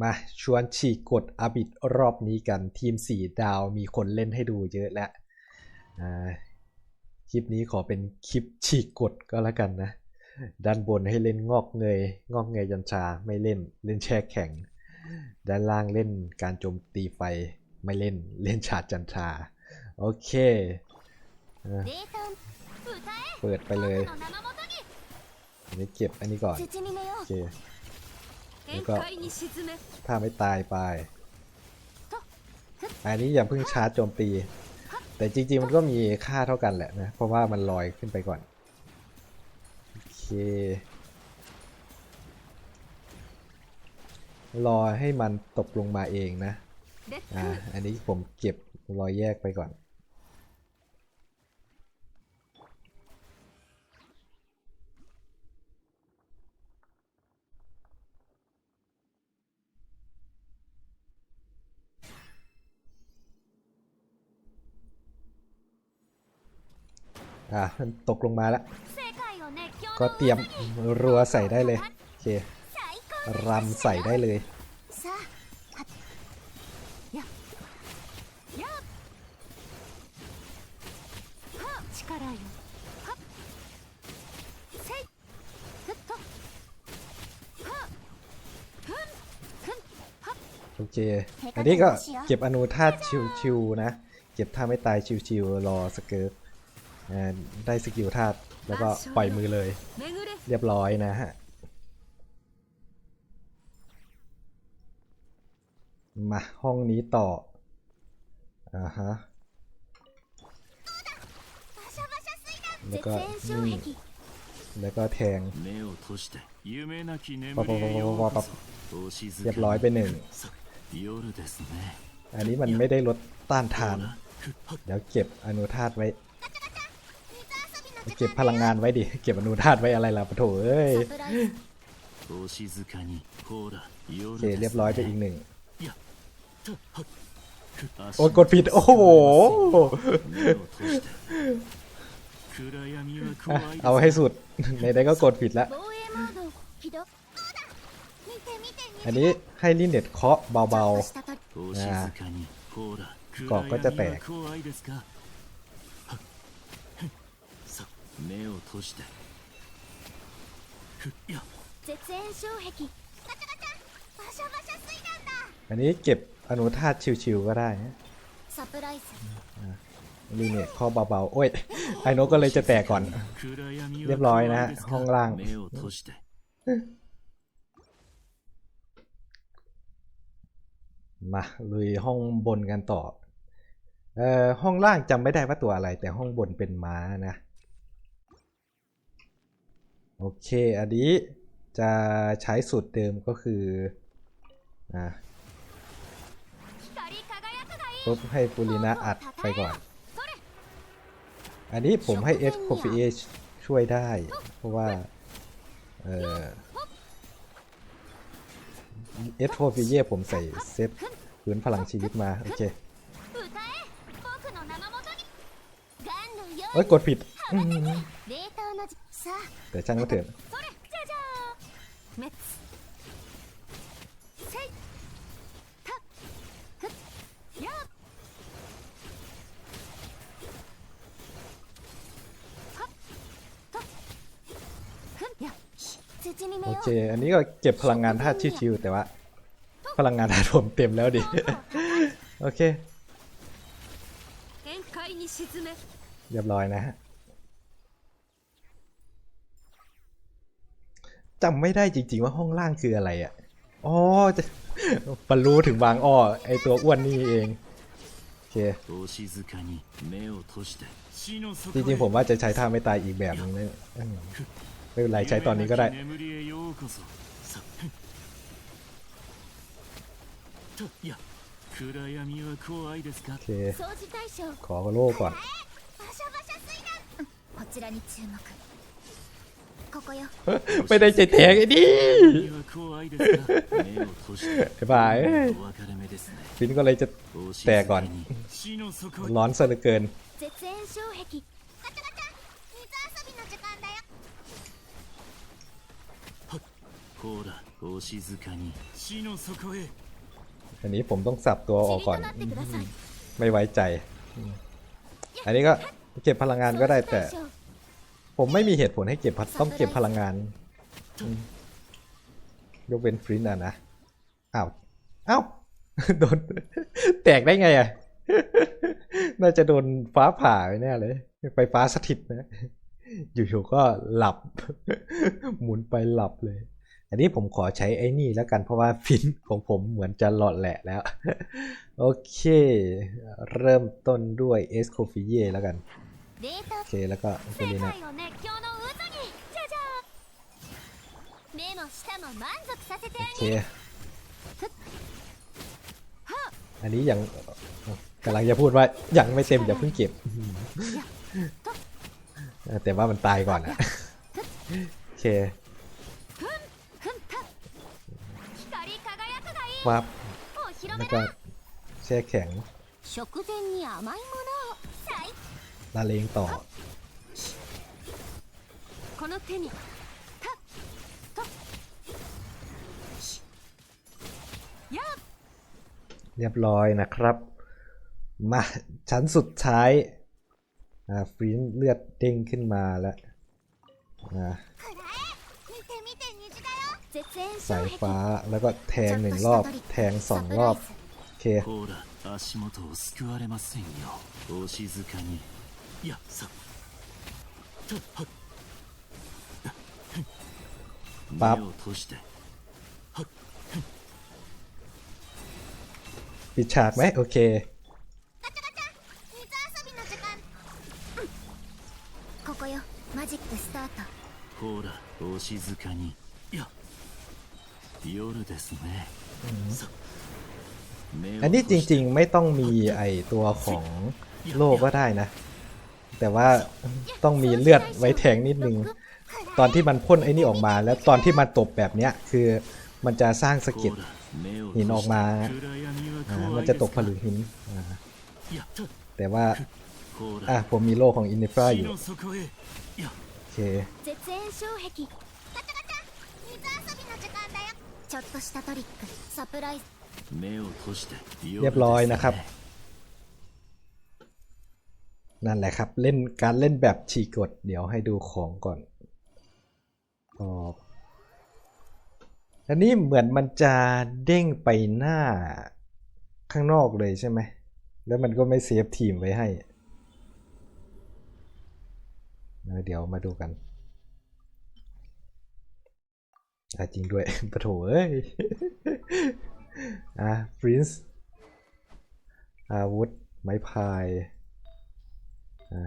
มาชวนฉีกกดอบิดรอบนี้กันทีม 4 ดาวมีคนเล่นให้ดูเยอะแล้วคลิปนี้ขอเป็นคลิปฉีกกดก็แล้วกันนะ ด้านบนให้เล่นงอกเงย งอกเงยยันชาไม่เล่นเล่นแช่แข็ง ด้านล่างเล่นการโจมตีไฟไม่เล่นเล่นชาจันชา โอเค เปิดไปเลยอันนี้เก็บอันนี้ก่อนโอเค แล้วก็ถ้าไม่ตายไปอันนี้อย่าเพิ่งชาร์จโจมตี แต่จริงๆมันก็มีค่าเท่ากันแหละนะ เพราะว่ามันลอยขึ้นไปก่อน โอเค รอให้มันตกลงมาเองนะ อ่า อันนี้ผมเก็บรอยแยกไปก่อน อ่าตกลงมาแล้ว ก็เตรียมรัวใส่ได้เลยโอเครำใส่ได้เลยโอเค อันนี้ก็เก็บอนุธาตุชิวๆนะ เก็บท่าไม่ตายชิวๆรอสเกิร์ต ได้สกิลธาตุแล้วก็ปล่อยมือเลย เรียบร้อยนะฮะ มาห้องนี้ต่อ อ่าฮะ แล้วก็นี่แล้วก็แทงปับปับปับปับเรียบร้อยไปหนึ่ง อันนี้มันไม่ได้ลดต้านทาน เดี๋ยวเก็บอนุธาตไว้ เก็บพลังงานไว้ดิ เก็บอนุธาตไว้อะไรล่ะปะโถเอ้ยเจเรียบร้อยไปอีกหนึ่ง โอ้กดผิด โอ้โห เอาให้สุด ในได้ก็กดผิดแล้วอันนี้ให้ลินเด็ดเคาะเบาๆกอบก็จะแตก 目を閉じてふっや絶縁障壁ガチャガチャバシャバシャ水弾だ ๆ อันนี้เก็บอนุธาตุชิวๆก็ได้นะ サプライズ ลินเน็ตเคาะเบาๆ โอ้ย ไอโนก็เลยจะแตกก่อน 暗闇は เรียบร้อยนะฮะ 怖ですか ห้องล่าง 目を閉じて มาลุยห้องบนกันต่อ เอ่อห้องล่างจำไม่ได้ว่าตัวอะไร แต่ห้องบนเป็นม้านะ โอเค อันนี้จะใช้สูตรเดิมก็คือนะปุ๊บให้ปูรินะอัดไปก่อน อันนี้ผมให้เอสโคฟีเอชช่วยได้ เพราะว่า เออเอสโคฟิเอผมใส่เซฟพื้นพลังชีวิตมา โอเค เอ้ยกดผิดแต่ช่างก็เถิดโอเค อันนี้ก็เก็บพลังงานธาตุชิวๆแต่ว่า พลังงานธาตุผมเต็มแล้วดิ โอเค เรียบร้อยนะฮะจำไม่ได้จริงๆว่าห้องล่างคืออะไรอะ่ะอ๋อบรรลุถึงบางอ้อไอตัวอ้วนนี่เองโอเคจริงๆผมว่าจะใช้ท่าไม่ตายอีกแบบนึงเลยไม่เป็นไรใช้ตอนนี้ก็ได้โอเคขอโล่ก่อน ไม่ได้ใจแทงไอ้ดิบายฟินก็เลยจะแตกก่อน ร้อนซะเหลือเกินอันนี้ผมต้องสับตัวออกก่อน ไม่ไว้ใจ อันนี้ก็เก็บพลังงานก็ได้แต่ ผมไม่มีเหตุผลให้เก็บต้องเก็บพลังงานยกเว้นฟรินอะนะอ้าวอ้าวโดนแตกได้ไงอะน่าจะโดนฟ้าผ่าแน่เลย ไฟฟ้าสถิตนะ อยู่ๆก็หลับ หมุนไปหลับเลย อันนี้ผมขอใช้ไอ้นี่แล้วกันเพราะว่าฟินของผมเหมือนจะหลอดแหละแล้ว โอเค เริ่มต้นด้วยเอสโคฟิเย่แล้วกัน โอเค แล้วก็ตันะโอเคอันนี้ยังกำลังจะพูดว่ายังไม่เต็มอย่าเพิ่งเก็บ แต่ว่ามันตายก่อนอะโอเค วับนล้วก็แช่แข็งละเลงต่อเรียบร้อยนะครับ มาชั้นสุดท้ายฟรีนเลือดเด้งขึ้นมาแล้วอ่ สาย 障壁 ฟ้าแล้วก็แทงหนึ่งรอบ แทงสองรอบ โอเค ほら足元を救われませんよお静かにいやさとはっปั๊บ 目を閉じて ปิดฉากไหมโอเค ガチャガチャ水遊びの時間ここよマジックスタートほらお静かにいや夜ですねさ目を อันนี้จริงๆไม่ต้องมีไอตัวของโลกก็ได้นะ แต่ว่าต้องมีเลือดไว้แทงนิดนึง ตอนที่มันพ่นไอ้นี่ออกมา แล้วตอนที่มันตบแบบเนี้ยคือมันจะสร้างสะก็ดหินออกมา มันจะตกผลึกหิน แต่ว่า อะผมมีโลของอินเนฟราอยู่ โอเค 絶縁障壁ガチャガチャ水遊びの時間だよちょっとしたトリックサプライズ目を閉じて เรียบร้อย 夜です นะครับ นั่นแหละครับ เล่นการเล่นแบบฉีกกด เดี๋ยวให้ดูของก่อนออกอันนี้เหมือนมันจะเด้งไปหน้าข้างนอกเลยใช่ไหม แล้วมันก็ไม่เซฟทีมไว้ให้นะเดี๋ยวมาดูกันอ่ะ จริงด้วยปะโถเอ้ย อะ Prince อาวุธ ไม้พายอะ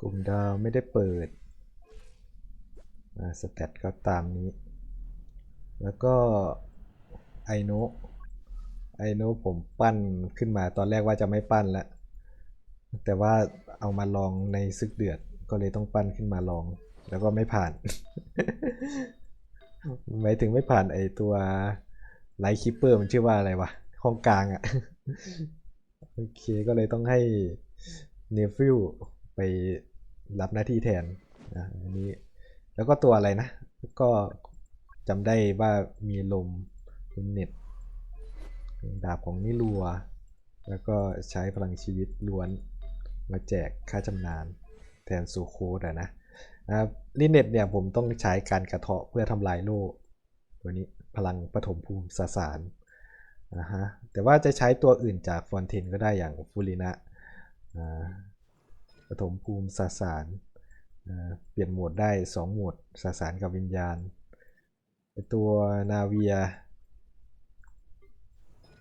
กลุ่มดาวไม่ได้เปิดอะสแตทก็ตามนี้ แล้วก็ไอโนไอโนผมปั้นขึ้นมาตอนแรกว่าจะไม่ปั้นแล้ว แต่ว่าเอามาลองในซึกเดือดก็เลยต้องปั้นขึ้นมาลอง แล้วก็ไม่ผ่าน หมายถึงไม่ผ่านไอตัวไลท์คิปเปอร์มันชื่อว่าอะไรวะห้องกลางอะโอเคก็เลยต้องให้เนฟิลไปรับหน้าที่แทนอะอันนี้ แล้วก็ตัวอะไรนะ ก็จำได้ว่ามีลมเป็นเน็ตดาบของนิลัว แล้วก็ใช้พลังชีวิตล้วนมาแจกค่าจำนานแทนซูโคดอะนะ นะครับลินเน็ตเนี่ยผมต้องใช้การกระเทาะเพื่อทำลายโล่ตัวนี้พลังปฐมภูมิสสารนะฮะแต่ว่าจะใช้ตัวอื่นจากฟอนเทนก็ได้อย่างฟูรินะปฐมภูมิสสารเปลี่ยนโหมดได้ 2 โหมดสสารกับวิญญาณตัวนาเวีย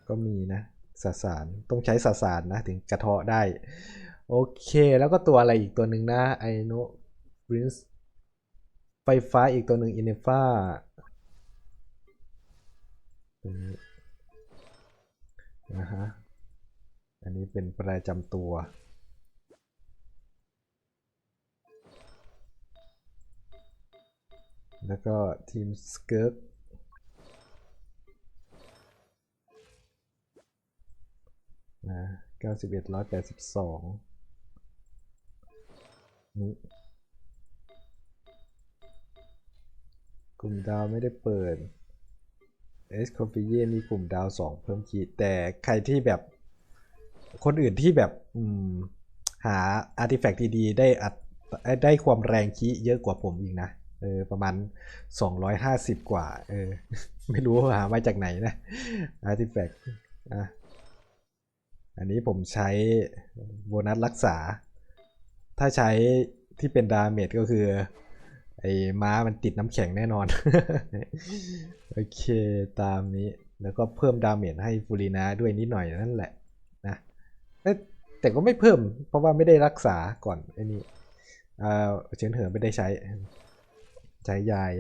ก็มีนะสสารต้องใช้สสารนะถึงกระเทาะได้ โอเค แล้วก็ตัวอะไรอีกตัวหนึ่งนะไอโน บรินส์ไฟฟ้าอีกตัวหนึ่งอินเนฟ้านะฮะ อันนี้เป็นประจำตัวแล้วก็ทีมสเกิร์กนะเก้าสิบเอ็ดร้อยแปดสิบสองนี่ กลุ่มดาวไม่ได้เปิดเอสคอมฟิเยมีกลุ่มดาวสองเพิ่มขีด แต่ใครที่แบบคนอื่นที่แบบอืมหาอาร์ติแฟกต์ดี ๆ ได้อัดได้ความแรงคีเยอะกว่าผมอีกนะเออประมาณ 250 กว่า เออ ไม่รู้หามาจากไหนนะอาร์ติแฟกต์อะอันนี้ผมใช้โบนัสรักษา ถ้าใช้ที่เป็นดาเมจก็คือ ไอ้ม้ามันติดน้ำแข็งแน่นอน โอเคตามนี้แล้วก็เพิ่มดาเมจให้ฟูรินาด้วยนิดหน่อยนั่นแหละนะแต่ก็ไม่เพิ่ม เพราะว่าไม่ได้รักษาก่อนไอ้นี่เอ่าเฉินเหินไม่ได้ใช้ ใช้ยาย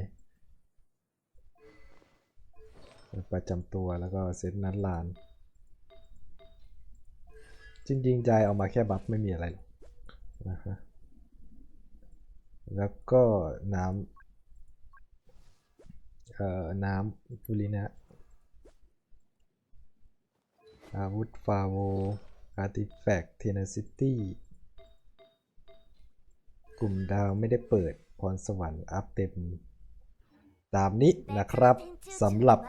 ประจำตัวแล้วก็เซตนัดลาน จริงๆยายเอามาแค่บัฟไม่มีอะไรนะฮะ แล้วก็น้ำเอ่อน้ำฟูรินะ อาวุธฟาโวอาร์ติแฟกต์เทนซิตี้กลุ่มดาวไม่ได้เปิดพรสวรรค์อัพเต็ม ตามนี้นะครับสำหรับ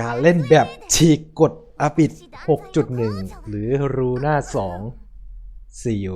การเล่นแบบฉีกกฎอาบิด 6.1 หรือรูน่า2ซีล